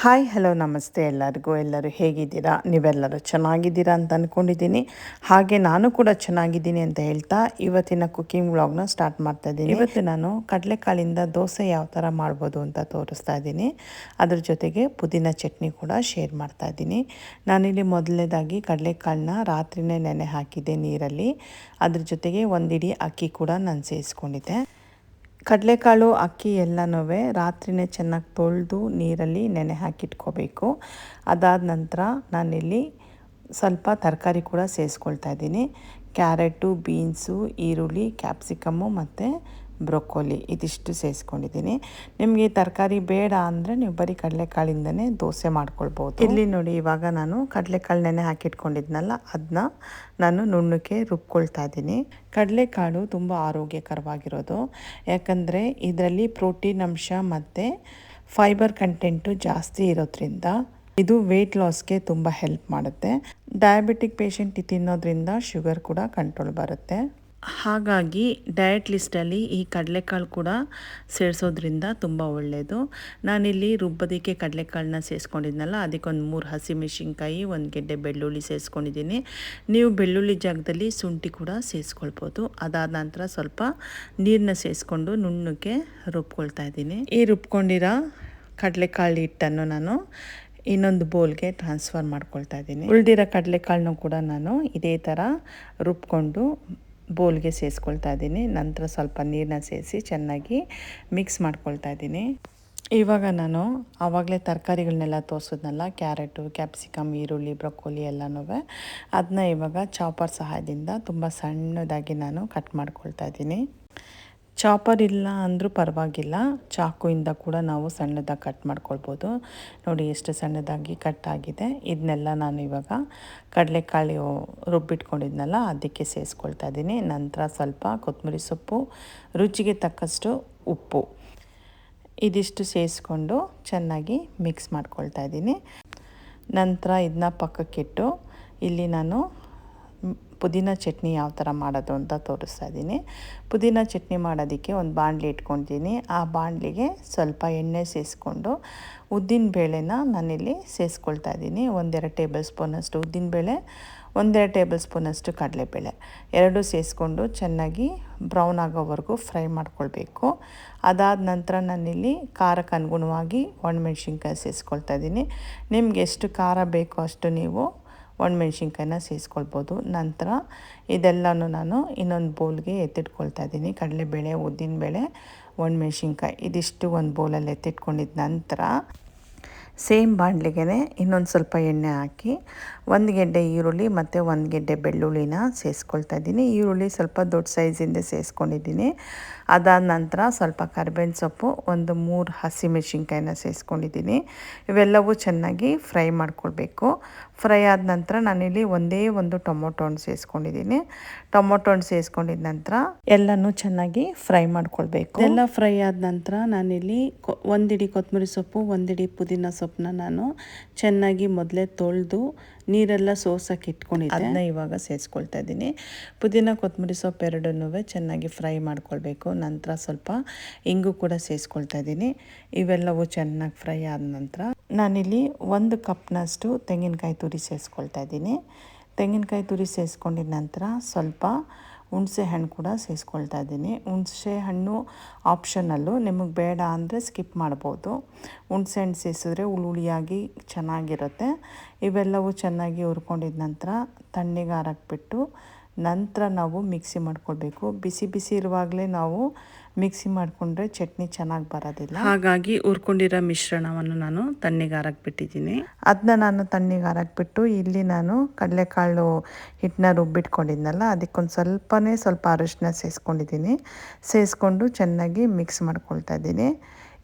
Hi hello ನಮಸ್ತೆ ಎಲ್ಲರಿಗೂ. ಎಲ್ಲರೂ ಹೇಗಿದ್ದೀರಾ? ನೀವೆಲ್ಲರೂ ಚೆನ್ನಾಗಿದ್ದೀರಾ ಅಂತ ಅಂದ್ಕೊಂಡಿದ್ದೀನಿ ಹಾಗೆ ನಾನು ಕೂಡ ಚೆನ್ನಾಗಿದ್ದೀನಿ ಅಂತ ಹೇಳ್ತಾ ಇವತ್ತಿನ ಕುಕ್ಕಿಂಗ್ ವ್ಲಾಗ್ನ ಸ್ಟಾರ್ಟ್ ಮಾಡ್ತಾ ಇದ್ದೀನಿ. ಇವತ್ತು ನಾನು ಕಡಲೆಕಾಳಿಂದ ದೋಸೆ ಯಾವ ಥರ ಮಾಡ್ಬೋದು ಅಂತ ತೋರಿಸ್ತಾ ಇದ್ದೀನಿ. ಅದ್ರ ಜೊತೆಗೆ ಪುದೀನ ಚಟ್ನಿ ಕೂಡ ಶೇರ್ ಮಾಡ್ತಾ ಇದ್ದೀನಿ. ನಾನಿಲ್ಲಿ ಮೊದಲನೇದಾಗಿ ಕಡಲೆಕಾಳನ್ನ ರಾತ್ರಿನೇ ನೆನೆ ಹಾಕಿದ್ದೆ ನೀರಲ್ಲಿ. ಅದ್ರ ಜೊತೆಗೆ ಒಂದಿಡಿ ಅಕ್ಕಿ ಕೂಡ ನಾನು ಸೇರಿಸ್ಕೊಂಡಿದ್ದೆ. ಕಡಲೆಕಾಳು, ಅಕ್ಕಿ ಎಲ್ಲನೂ ರಾತ್ರಿನೇ ಚೆನ್ನಾಗಿ ತೊಳೆದು ನೀರಲ್ಲಿ ನೆನೆ ಹಾಕಿಟ್ಕೋಬೇಕು. ಅದಾದ ನಂತರ ನಾನಿಲ್ಲಿ ಸ್ವಲ್ಪ ತರಕಾರಿ ಕೂಡ ಸೇರಿಸ್ಕೊಳ್ತಾ ಇದ್ದೀನಿ. ಕ್ಯಾರೆಟು, ಬೀನ್ಸು, ಈರುಳ್ಳಿ, ಕ್ಯಾಪ್ಸಿಕಮ್ಮು ಮತ್ತು ಬ್ರೊಕೋಲಿ ಇದಿಷ್ಟು ಸೇರಿಸ್ಕೊಂಡಿದ್ದೀನಿ ನಿಮಗೆ ತರಕಾರಿ ಬೇಡ ಅಂದರೆ ನೀವು ಬರೀ ಕಡಲೆಕಾಳಿಂದನೇ ದೋಸೆ ಮಾಡ್ಕೊಳ್ಬೋದು. ಇಲ್ಲಿ ನೋಡಿ, ಇವಾಗ ನಾನು ಕಡಲೆಕಾಳು ನೆನೆ ಹಾಕಿಟ್ಕೊಂಡಿದ್ನಲ್ಲ ಅದನ್ನ ನಾನು ನುಣ್ಣಕ್ಕೆ ರುಬ್ಕೊಳ್ತಾ ಇದ್ದೀನಿ. ಕಡಲೆಕಾಳು ತುಂಬ ಆರೋಗ್ಯಕರವಾಗಿರೋದು. ಯಾಕಂದರೆ ಇದರಲ್ಲಿ ಪ್ರೋಟೀನ್ ಅಂಶ ಮತ್ತು ಫೈಬರ್ ಕಂಟೆಂಟು ಜಾಸ್ತಿ ಇರೋದ್ರಿಂದ ಇದು ವೆಯ್ಟ್ ಲಾಸ್ಗೆ ತುಂಬ ಹೆಲ್ಪ್ ಮಾಡುತ್ತೆ. ಡಯಾಬಿಟಿಕ್ ಪೇಷಂಟ್ ತಿನ್ನೋದ್ರಿಂದ ಶುಗರ್ ಕೂಡ ಕಂಟ್ರೋಲ್ ಬರುತ್ತೆ. ಹಾಗಾಗಿ ಡಯಟ್ ಲಿಸ್ಟಲ್ಲಿ ಈ ಕಡಲೆಕಾಳು ಕೂಡ ಸೇರಿಸೋದ್ರಿಂದ ತುಂಬ ಒಳ್ಳೆಯದು ನಾನಿಲ್ಲಿ ರುಬ್ಬೋದಕ್ಕೆ ಕಡಲೆಕಾಳನ್ನ ಸೇರಿಸ್ಕೊಂಡಿದ್ನಲ್ಲ, ಅದಕ್ಕೊಂದು ಮೂರು ಹಸಿಮೆಣಸಿನ್ಕಾಯಿ, ಒಂದು ಗೆಡ್ಡೆ ಬೆಳ್ಳುಳ್ಳಿ ಸೇರಿಸ್ಕೊಂಡಿದ್ದೀನಿ. ನೀವು ಬೆಳ್ಳುಳ್ಳಿ ಜಾಗದಲ್ಲಿ ಶುಂಠಿ ಕೂಡ ಸೇರಿಸ್ಕೊಳ್ಬೋದು. ಅದಾದ ನಂತರ ಸ್ವಲ್ಪ ನೀರನ್ನ ಸೇರಿಸ್ಕೊಂಡು ನುಣ್ಣಕ್ಕೆ ರುಬ್ಕೊಳ್ತಾ ಇದ್ದೀನಿ. ಈ ರುಬ್ಕೊಂಡಿರೋ ಕಡಲೆಕಾಳು ಹಿಟ್ಟನ್ನು ನಾನು ಇನ್ನೊಂದು ಬೋಲ್ಗೆ ಟ್ರಾನ್ಸ್ಫರ್ ಮಾಡ್ಕೊಳ್ತಾ ಇದ್ದೀನಿ. ಉಳಿದಿರೋ ಕಡಲೆಕಾಳನ್ನು ಕೂಡ ನಾನು ಇದೇ ಥರ ರುಬ್ಕೊಂಡು ಬೋಲ್ಗೆ ಸೇರಿಸ್ಕೊಳ್ತಾ ಇದ್ದೀನಿ. ನಂತರ ಸ್ವಲ್ಪ ನೀರನ್ನ ಸೇರಿಸಿ ಚೆನ್ನಾಗಿ ಮಿಕ್ಸ್ ಮಾಡ್ಕೊಳ್ತಾ ಇದ್ದೀನಿ. ಇವಾಗ ನಾನು ಆವಾಗಲೇ ತರಕಾರಿಗಳನ್ನೆಲ್ಲ ತೋರಿಸಿದ್ನಲ್ಲ, ಕ್ಯಾರೆಟು, ಕ್ಯಾಪ್ಸಿಕಮ್, ಈರುಳ್ಳಿ ಬ್ರೊಕೊಲಿ ಎಲ್ಲನೂ. ಅದನ್ನ ಇವಾಗ ಚಾಪರ್ ಸಹಾಯದಿಂದ ತುಂಬ ಸಣ್ಣದಾಗಿ ನಾನು ಕಟ್ ಮಾಡ್ಕೊಳ್ತಾ ಇದ್ದೀನಿ. ಚಾಪರ್ ಇಲ್ಲ ಅಂದರೂ ಪರವಾಗಿಲ್ಲ. ಚಾಕುಯಿಂದ ಕೂಡ ನಾವು ಸಣ್ಣದಾಗಿ ಕಟ್ ಮಾಡ್ಕೊಳ್ಬೋದು. ನೋಡಿ ಎಷ್ಟು ಸಣ್ಣದಾಗಿ ಕಟ್ ಆಗಿದೆ. ಇದನ್ನೆಲ್ಲ ನಾನು ಇವಾಗ ಕಡಲೆಕಾಳು ರುಬ್ಬಿಟ್ಕೊಂಡಿದ್ನಲ್ಲ, ಅದಕ್ಕೆ ಸೇರಿಸ್ಕೊಳ್ತಾ ಇದ್ದೀನಿ. ನಂತರ ಸ್ವಲ್ಪ ಕೊತ್ತಂಬರಿ ಸೊಪ್ಪು, ರುಚಿಗೆ ತಕ್ಕಷ್ಟು ಉಪ್ಪು. ಇದಿಷ್ಟು ಸೇರಿಸ್ಕೊಂಡು ಚೆನ್ನಾಗಿ ಮಿಕ್ಸ್ ಮಾಡ್ಕೊಳ್ತಾ ಇದ್ದೀನಿ. ನಂತರ ಇದನ್ನ ಪಕ್ಕಕ್ಕಿಟ್ಟು ಇಲ್ಲಿ ನಾನು ಪುದೀನ ಚಟ್ನಿ ಯಾವ ಥರ ಮಾಡೋದು ಅಂತ ತೋರಿಸ್ತಾ ಇದ್ದೀನಿ. ಪುದೀನ ಚಟ್ನಿ ಮಾಡೋದಕ್ಕೆ ಒಂದು ಬಾಣಲಿ ಇಟ್ಕೊತೀನಿ ಆ ಬಾಣಲಿಗೆ ಸ್ವಲ್ಪ ಎಣ್ಣೆ ಸೇರಿಸ್ಕೊಂಡು ಉದ್ದಿನ ಬೇಳೆನ ನಾನಿಲ್ಲಿ ಸೇರಿಸ್ಕೊಳ್ತಾ ಇದ್ದೀನಿ. ಒಂದೆರಡು ಟೇಬಲ್ ಸ್ಪೂನಷ್ಟು ಉದ್ದಿನಬೇಳೆ ಒಂದೆರಡು ಟೇಬಲ್ ಸ್ಪೂನಷ್ಟು ಕಡಲೆಬೇಳೆ. ಎರಡೂ ಸೇರಿಸ್ಕೊಂಡು ಚೆನ್ನಾಗಿ ಬ್ರೌನ್ ಆಗೋವರೆಗೂ ಫ್ರೈ ಮಾಡ್ಕೊಳ್ಬೇಕು. ಅದಾದ ನಂತರ ನಾನಿಲ್ಲಿ ಖಾರಕ್ಕೆ ಅನುಗುಣವಾಗಿ ಒಣಮೆಣ್ಸಿನ್ಕಾಯಿ ಸೇರಿಸ್ಕೊಳ್ತಾ ಇದ್ದೀನಿ. ನಿಮ್ಗೆ ಎಷ್ಟು ಖಾರ ಬೇಕೋ ಅಷ್ಟು ನೀವು ಒಣಮೆಣ್ಸಿನ್ಕಾಯಿನ ಸೇರಿಸ್ಕೊಳ್ಬೋದು ನಂತರ ಇದೆಲ್ಲನೂ ನಾನು ಇನ್ನೊಂದು ಬೌಲ್ಗೆ ಎತ್ತಿಟ್ಕೊಳ್ತಾ ಇದ್ದೀನಿ. ಕಡಲೆಬೇಳೆ, ಉದ್ದಿನಬೇಳೆ ಒಣಮೆಣ್ಸಿನ್ಕಾಯಿ ಇದಿಷ್ಟು ಒಂದು ಬೌಲಲ್ಲಿ ಎತ್ತಿಟ್ಕೊಂಡಿದ್ದ ನಂತರ ಸೇಮ್ ಬಾಣಲೆಗೆ ಇನ್ನೊಂದು ಸ್ವಲ್ಪ ಎಣ್ಣೆ ಹಾಕಿ ಒಂದು ಗೆಡ್ಡೆ ಈರುಳ್ಳಿ ಮತ್ತು ಒಂದು ಗೆಡ್ಡೆ ಬೆಳ್ಳುಳ್ಳಿನ ಸೇರಿಸ್ಕೊಳ್ತಾ ಇದ್ದೀನಿ. ಈರುಳ್ಳಿ ಸ್ವಲ್ಪ ದೊಡ್ಡ ಸೈಜಿಂದ ಸೇರಿಸ್ಕೊಂಡಿದ್ದೀನಿ ಅದಾದ ನಂತರ ಸ್ವಲ್ಪ ಕರಿಬೇವಿನ ಸೊಪ್ಪು, ಒಂದು ಮೂರು ಹಸಿಮೆಣ್ಸಿನ್ಕಾಯಿನ ಸೇರಿಸ್ಕೊಂಡಿದ್ದೀನಿ ಇವೆಲ್ಲವೂ ಚೆನ್ನಾಗಿ ಫ್ರೈ ಮಾಡ್ಕೊಳ್ಬೇಕು. ಫ್ರೈ ಆದ ನಂತರ ನಾನಿಲ್ಲಿ ಒಂದೇ ಒಂದು ಟೊಮೊಟೊ ಹಣ್ಣು ಸೇರಿಸ್ಕೊಂಡಿದ್ದೀನಿ ಟೊಮೊಟೊ ಹಣ್ಣು ಸೇರಿಸ್ಕೊಂಡಿದ ನಂತರ ಎಲ್ಲನೂ ಚೆನ್ನಾಗಿ ಫ್ರೈ ಮಾಡ್ಕೊಳ್ಬೇಕು. ಎಲ್ಲ ಫ್ರೈ ಆದ ನಂತರ ನಾನಿಲ್ಲಿ ಒಂದಿಡಿ ಕೊತ್ತಂಬರಿ ಸೊಪ್ಪು, ಒಂದಿಡಿ ಪುದೀನ ಸೊಪ್ಪನ್ನ ನಾನು ಚೆನ್ನಾಗಿ ಮೊದಲೇ ತೊಳೆದು ನೀರೆಲ್ಲ ಸೋಸಕ್ಕೆ ಇಟ್ಕೊಂಡಿದ್ದೆ. ಅದನ್ನ ಇವಾಗ ಸೇರಿಸ್ಕೊಳ್ತಾ ಇದ್ದೀನಿ. ಪುದೀನ, ಕೊತ್ತಂಬರಿ ಸೊಪ್ಪು ಎರಡನ್ನೂ ಚೆನ್ನಾಗಿ ಫ್ರೈ ಮಾಡ್ಕೊಳ್ಬೇಕು. ನಂತರ ಸ್ವಲ್ಪ ಇಂಗು ಕೂಡ ಸೇರಿಸ್ಕೊಳ್ತಾ ಇದ್ದೀನಿ. ಇವೆಲ್ಲವೂ ಚೆನ್ನಾಗಿ ಫ್ರೈ ಆದ ನಂತರ ನಾನಿಲ್ಲಿ ಒಂದು ಕಪ್ನಷ್ಟು ತೆಂಗಿನಕಾಯಿ ತುರಿ ಸೇರಿಸ್ಕೊಳ್ತಾ ಇದ್ದೀನಿ. ತೆಂಗಿನಕಾಯಿ ತುರಿ ಸೇರಿಸ್ಕೊಂಡಿದ ನಂತರ ಸ್ವಲ್ಪ ಹುಣಸೆ ಹಣ್ಣು ಕೂಡ ಸೇರಿಸ್ಕೊಳ್ತಾ ಇದ್ದೀನಿ. ಹುಣಸೆ ಹಣ್ಣು ಆಪ್ಷನಲ್ಲು ನಿಮಗೆ ಬೇಡ ಅಂದರೆ ಸ್ಕಿಪ್ ಮಾಡ್ಬೋದು. ಹುಣಸೆ ಹಣ್ಣು ಸೇರಿಸಿದ್ರೆ ಹುಳಿಯಾಗಿ ಚೆನ್ನಾಗಿರುತ್ತೆ. ಇವೆಲ್ಲವೂ ಚೆನ್ನಾಗಿ ಹುರ್ಕೊಂಡಿದ ನಂತರ ತಣ್ಣಗೆ ಹಾರಾಕ್ಬಿಟ್ಟು ನಂತರ ನಾವು ಮಿಕ್ಸಿ ಮಾಡ್ಕೊಳ್ಬೇಕು. ಬಿಸಿ ಬಿಸಿ ಇರುವಾಗಲೇ ನಾವು ಮಿಕ್ಸಿ ಮಾಡಿಕೊಂಡ್ರೆ ಚಟ್ನಿ ಚೆನ್ನಾಗಿ ಬರೋದಿಲ್ಲ. ಹಾಗಾಗಿ ಹುರ್ಕೊಂಡಿರೋ ಮಿಶ್ರಣವನ್ನು ನಾನು ತಣ್ಣಗೆ ಹಾರಾಕ್ಬಿಟ್ಟಿದ್ದೀನಿ ಅದನ್ನ ನಾನು ತಣ್ಣಗೆ ಹಾರಾಕ್ಬಿಟ್ಟು ಇಲ್ಲಿ ನಾನು ಕಡಲೆಕಾಳು ಹಿಟ್ಟನ್ನ ರುಬ್ಬಿಟ್ಕೊಂಡಿದ್ನಲ್ಲ ಅದಕ್ಕೊಂದು ಸ್ವಲ್ಪನೇ ಸ್ವಲ್ಪ ಅರಿಶಿನ ಸೇರಿಸ್ಕೊಂಡಿದ್ದೀನಿ ಸೇರಿಸ್ಕೊಂಡು ಚೆನ್ನಾಗಿ ಮಿಕ್ಸ್ ಮಾಡ್ಕೊಳ್ತಾ ಇದ್ದೀನಿ.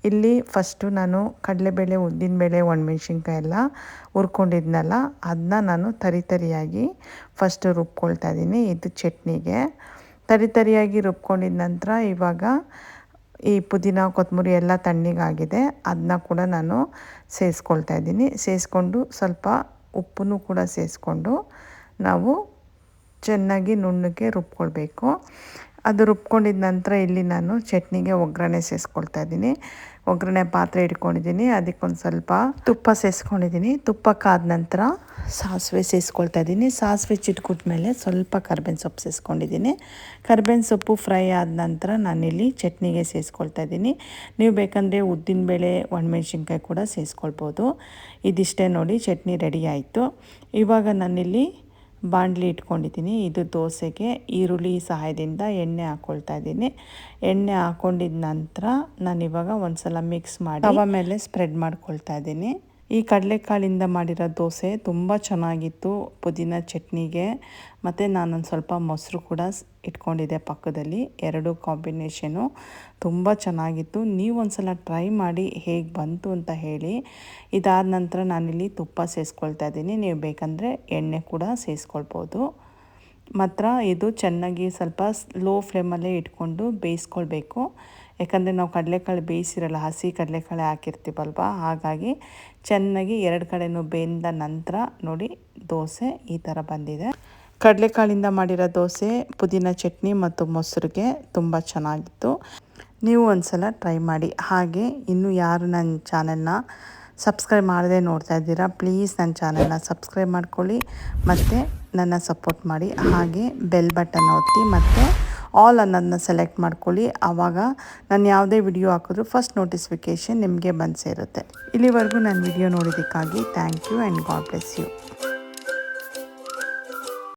ಇಲ್ಲಿ ಫಸ್ಟು ನಾನು ಕಡಲೆಬೇಳೆ ಉದ್ದಿನಬೇಳೆ ಒಣಮೆಣ್ಸಿನ್ಕಾಯಿ ಎಲ್ಲ ಹುರ್ಕೊಂಡಿದ್ನಲ್ಲ ಅದನ್ನ ನಾನು ತರಿ ತರಿಯಾಗಿ ಫಸ್ಟು ರುಬ್ಕೊಳ್ತಾ ಇದ್ದೀನಿ ಇದು ಚಟ್ನಿಗೆ. ತರಿ ತರಿಯಾಗಿ ರುಬ್ಕೊಂಡಿದ ನಂತರ ಇವಾಗ ಈ ಪುದೀನ ಕೊತ್ತಂಬರಿ ಎಲ್ಲ ತಣ್ಣಗಾಗಿದೆ ಅದನ್ನ ಕೂಡ ನಾನು ಸೇರಿಸ್ಕೊಳ್ತಾ ಇದ್ದೀನಿ. ಸೇರಿಸ್ಕೊಂಡು ಸ್ವಲ್ಪ ಉಪ್ಪನ್ನು ಕೂಡ ಸೇರಿಸ್ಕೊಂಡು ನಾವು ಚೆನ್ನಾಗಿ ನುಣ್ಣಗೆ ರುಬ್ಕೊಳ್ಬೇಕು. ಅದು ರುಬ್ಕೊಂಡಿದ ನಂತರ ಇಲ್ಲಿ ನಾನು ಚಟ್ನಿಗೆ ಒಗ್ಗರಣೆ ಸೇರಿಸ್ಕೊಳ್ತಾ ಇದ್ದೀನಿ. ಒಗ್ಗರಣೆ ಪಾತ್ರೆ ಇಟ್ಕೊಂಡಿದ್ದೀನಿ. ಅದಕ್ಕೊಂದು ಸ್ವಲ್ಪ ತುಪ್ಪ ಸೇರಿಸ್ಕೊಂಡಿದ್ದೀನಿ ತುಪ್ಪ ಕಾದ ನಂತರ ಸಾಸಿವೆ ಸೇರಿಸ್ಕೊಳ್ತಾ ಇದ್ದೀನಿ. ಸಾಸಿವೆ ಚಿಟ್ಕುಟ್ಮೇಲೆ ಸ್ವಲ್ಪ ಕರ್ಬೇವಿನ ಸೊಪ್ಪು ಸೇರಿಸ್ಕೊಂಡಿದ್ದೀನಿ ಕರ್ಬೇವಿನ ಸೊಪ್ಪು ಫ್ರೈ ಆದ ನಂತರ ನಾನಿಲ್ಲಿ ಚಟ್ನಿಗೆ ಸೇರಿಸ್ಕೊಳ್ತಾ ಇದ್ದೀನಿ. ನೀವು ಬೇಕಂದರೆ ಉದ್ದಿನಬೇಳೆ ಒಣಮೆಣ್ಸಿನ್ಕಾಯಿ ಕೂಡ ಸೇರಿಸ್ಕೊಳ್ಬೋದು ಇದಿಷ್ಟೇ ನೋಡಿ ಚಟ್ನಿ ರೆಡಿ ಆಯಿತು. ಇವಾಗ ನಾನಿಲ್ಲಿ ಬಾಣಲಿ ಇಟ್ಕೊಂಡಿದ್ದೀನಿ, ಇದು ದೋಸೆಗೆ ಈರುಳ್ಳಿ ಸಹಾಯದಿಂದ ಎಣ್ಣೆ ಹಾಕ್ಕೊಳ್ತಾ ಇದ್ದೀನಿ. ಎಣ್ಣೆ ಹಾಕ್ಕೊಂಡಿದ ನಂತರ ನಾನಿವಾಗ ಒಂದು ಸಲ ಮಿಕ್ಸ್ ಮಾಡಿ ಆಮೇಲೆ ಮೇಲೆ ಸ್ಪ್ರೆಡ್ ಮಾಡ್ಕೊಳ್ತಾ ಇದ್ದೀನಿ. ಈ ಕಡಲೆಕಾಳಿಂದ ಮಾಡಿರೋ ದೋಸೆ ತುಂಬ ಚೆನ್ನಾಗಿತ್ತು, ಪುದೀನ ಚಟ್ನಿಗೆ. ಮತ್ತು ನಾನೊಂದು ಸ್ವಲ್ಪ ಮೊಸರು ಕೂಡ ಇಟ್ಕೊಂಡಿದ್ದೆ ಪಕ್ಕದಲ್ಲಿ, ಎರಡು ಕಾಂಬಿನೇಷನು. ತುಂಬ ಚೆನ್ನಾಗಿತ್ತು. ನೀವು ಒಂದು ಸಲ ಟ್ರೈ ಮಾಡಿ ಹೇಗೆ ಬಂತು ಅಂತ ಹೇಳಿ. ಇದಾದ ನಂತರ ನಾನಿಲ್ಲಿ ತುಪ್ಪ ಸೇರಿಸ್ಕೊಳ್ತಾ ಇದ್ದೀನಿ. ನೀವು ಬೇಕಂದರೆ ಎಣ್ಣೆ ಕೂಡ ಸೇರಿಸ್ಕೊಳ್ಬೋದು ಮಾತ್ರ ಇದು ಚೆನ್ನಾಗಿ ಸ್ವಲ್ಪ ಲೋ ಫ್ಲೇಮಲ್ಲೇ ಇಟ್ಕೊಂಡು ಬೇಯಿಸ್ಕೊಳ್ಬೇಕು. ಯಾಕಂದರೆ ನಾವು ಕಡಲೆಕಾಳು ಬೇಯಿಸಿರಲ್ಲ, ಹಸಿ ಕಡಲೆಕಾಳು ಹಾಕಿರ್ತೀವಲ್ವ? ಹಾಗಾಗಿ ಚೆನ್ನಾಗಿ ಎರಡು ಕಡೆಯೂ ಬೆಂದ ನಂತರ ನೋಡಿ ದೋಸೆ ಈ ಥರ ಬಂದಿದೆ. ಕಡಲೆಕಾಳಿಂದ ಮಾಡಿರೋ ದೋಸೆ, ಪುದೀನ ಚಟ್ನಿ ಮತ್ತು ಮೊಸರಿಗೆ ತುಂಬ ಚೆನ್ನಾಗಿತ್ತು. ನೀವು ಒಂದು ಸಲ ಟ್ರೈ ಮಾಡಿ. ಹಾಗೆ ಇನ್ನು ಯಾರು ನನ್ನ ಚಾನೆಲ್ನ ಸಬ್ಸ್ಕ್ರೈಬ್ ಮಾಡದೆ ನೋಡ್ತಾ ಇದ್ದೀರಾ, ಪ್ಲೀಸ್ ನನ್ನ ಚಾನೆಲ್ನ ಸಬ್ಸ್ಕ್ರೈಬ್ ಮಾಡ್ಕೊಳ್ಳಿ, ಮತ್ತು ನನ್ನ ಸಪೋರ್ಟ್ ಮಾಡಿ. ಹಾಗೆ ಬೆಲ್ ಬಟನ್ ಒತ್ತಿ ಮತ್ತು ಆಲ್ ಅನ್ನೋದನ್ನ ಸೆಲೆಕ್ಟ್ ಮಾಡ್ಕೊಳ್ಳಿ. ಆವಾಗ ನಾನು ಯಾವುದೇ ವಿಡಿಯೋ ಹಾಕಿದ್ರು ಫಸ್ಟ್ ನೋಟಿಫಿಕೇಷನ್ ನಿಮಗೆ ಬಂದು ಸೇರುತ್ತೆ. ಇಲ್ಲಿವರೆಗೂ ನನ್ನ video ನೋಡಿದ್ದಕ್ಕಾಗಿ thank you and God bless you